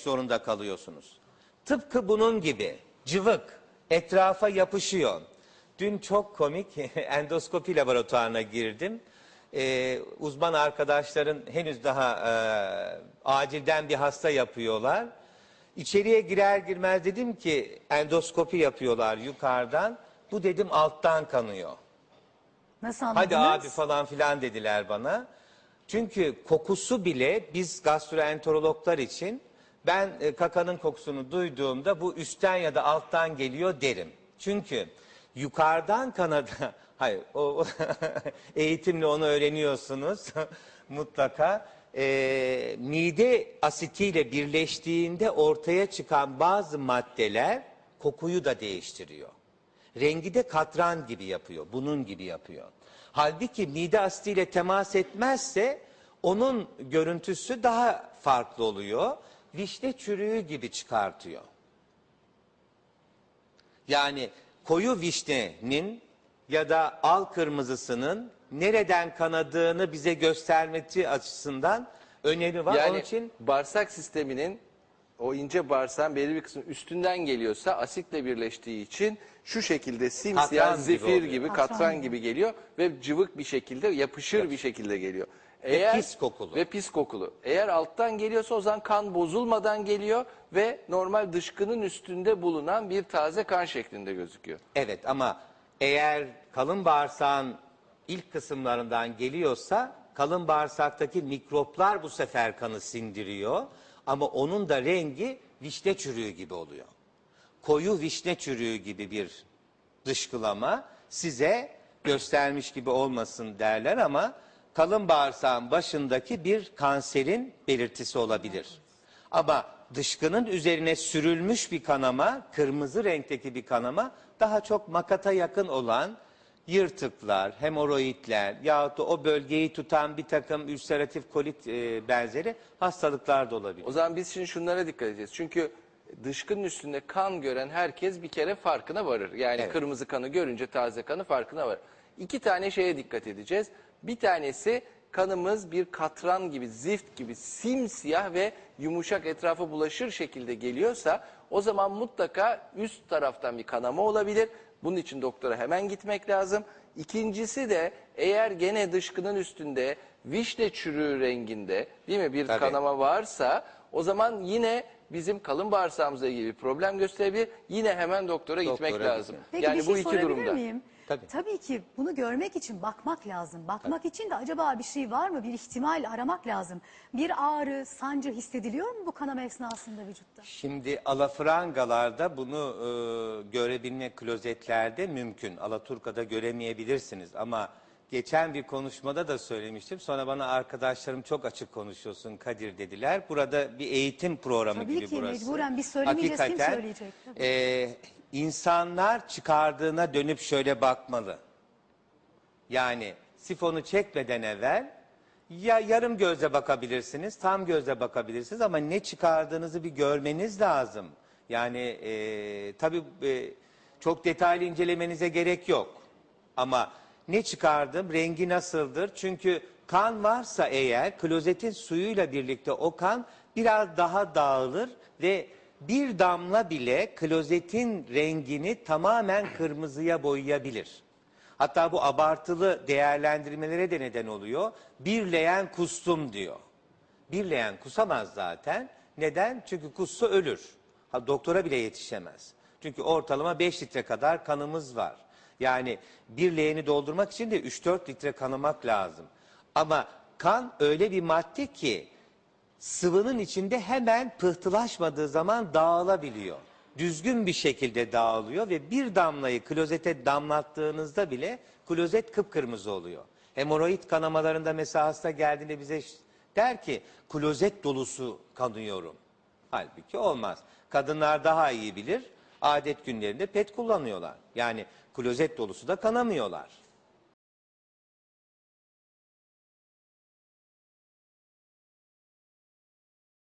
zorunda kalıyorsunuz. Tıpkı bunun gibi cıvık etrafa yapışıyor. Dün çok komik endoskopi laboratuvarına girdim. Ee, uzman arkadaşların henüz daha e, acilden bir hasta yapıyorlar. İçeriye girer girmez dedim ki endoskopi yapıyorlar yukarıdan. Bu dedim alttan kanıyor. Nasıl anladınız? Hadi abi falan filan dediler bana. Çünkü kokusu bile biz gastroenterologlar için ben e, kakanın kokusunu duyduğumda bu üstten ya da alttan geliyor derim. Çünkü yukarıdan kanadı, hayır o, o eğitimle onu öğreniyorsunuz mutlaka. E, mide asitiyle birleştiğinde ortaya çıkan bazı maddeler kokuyu da değiştiriyor. Rengi de katran gibi yapıyor, bunun gibi yapıyor. Halbuki mide asitiyle temas etmezse onun görüntüsü daha farklı oluyor. Vişne çürüğü gibi çıkartıyor. Yani koyu vişnenin ya da al kırmızısının nereden kanadığını bize göstermesi açısından önemi var. Yani Onun için bağırsak sisteminin o ince bağırsağın belirli bir kısmı üstünden geliyorsa asitle birleştiği için şu şekilde simsiyah Katran gibi zifir oluyor. gibi, Katran katran gibi. gibi geliyor ve cıvık bir şekilde yapışır bir şekilde geliyor. Pis kokulu. Ve pis kokulu. Eğer alttan geliyorsa o zaman kan bozulmadan geliyor ve normal dışkının üstünde bulunan bir taze kan şeklinde gözüküyor. Evet ama eğer kalın bağırsağın ilk kısımlarından geliyorsa kalın bağırsaktaki mikroplar bu sefer kanı sindiriyor. Ama onun da rengi vişne çürüğü gibi oluyor. Koyu vişne çürüğü gibi bir dışkılama size göstermiş gibi olmasın derler ama kalın bağırsağın başındaki bir kanserin belirtisi olabilir. Ama dışkının üzerine sürülmüş bir kanama, kırmızı renkteki bir kanama daha çok makata yakın olan yırtıklar, hemoroidler yahut da o bölgeyi tutan bir takım ülseratif kolit e, benzeri hastalıklar da olabilir. O zaman biz şimdi şunlara dikkat edeceğiz. Çünkü dışkının üstünde kan gören herkes bir kere farkına varır. Yani Evet. kırmızı kanı görünce taze kanı farkına varır. İki tane şeye dikkat edeceğiz. Bir tanesi kanımız bir katran gibi, zift gibi simsiyah ve yumuşak etrafa bulaşır şekilde geliyorsa o zaman mutlaka üst taraftan bir kanama olabilir. Bunun için doktora hemen gitmek lazım. İkincisi de eğer gene dışkının üstünde vişne çürüğü renginde değil mi bir Tabii. kanama varsa o zaman yine bizim kalın bağırsağımızla ilgili bir problem gösterebilir. Yine hemen doktora, gitmek Doktora lazım. gitmek. Peki yani bir şey bu iki sorabilir durumda. miyim? Tabii. ki bunu görmek için bakmak lazım. Bakmak için de acaba bir şey var mı? Bir ihtimal aramak lazım. Bir ağrı, sancı hissediliyor mu bu kanama esnasında vücutta? Şimdi alafrangalarda bunu e, görebilmek klozetlerde mümkün. Alaturka'da göremeyebilirsiniz ama geçen bir konuşmada da söylemiştim. Sonra bana arkadaşlarım çok açık konuşuyorsun Kadir dediler. Burada bir eğitim programı Tabii gibi ki, burası. mecburen biz söylemeyeceğiz, kim Hakikaten, söyleyecek? Tabii. e, insanlar çıkardığına dönüp şöyle bakmalı. Yani sifonu çekmeden evvel ya yarım gözle bakabilirsiniz, tam gözle bakabilirsiniz ama ne çıkardığınızı bir görmeniz lazım. Yani e, tabii e, çok detaylı incelemenize gerek yok. Ama ne çıkardım, rengi nasıldır? Çünkü kan varsa eğer klozetin suyuyla birlikte o kan biraz daha dağılır ve bir damla bile klozetin rengini tamamen kırmızıya boyayabilir. Hatta bu abartılı değerlendirmelere de neden oluyor. Bir leğen kustum diyor. Bir leğen kusamaz zaten. Neden? Çünkü kussa ölür. Ha, doktora bile yetişemez. Çünkü ortalama 5 litre kadar kanımız var. Yani bir leğeni doldurmak için de 3-4 litre kanımak lazım. Ama kan öyle bir madde ki sıvının içinde hemen pıhtılaşmadığı zaman dağılabiliyor. Düzgün bir şekilde dağılıyor ve bir damlayı klozete damlattığınızda bile klozet kıpkırmızı oluyor. Hemoroid kanamalarında mesela hasta geldiğinde bize der ki klozet dolusu kanıyorum. Halbuki olmaz. Kadınlar daha iyi bilir. Adet günlerinde pet kullanıyorlar. Yani klozet dolusu da kanamıyorlar.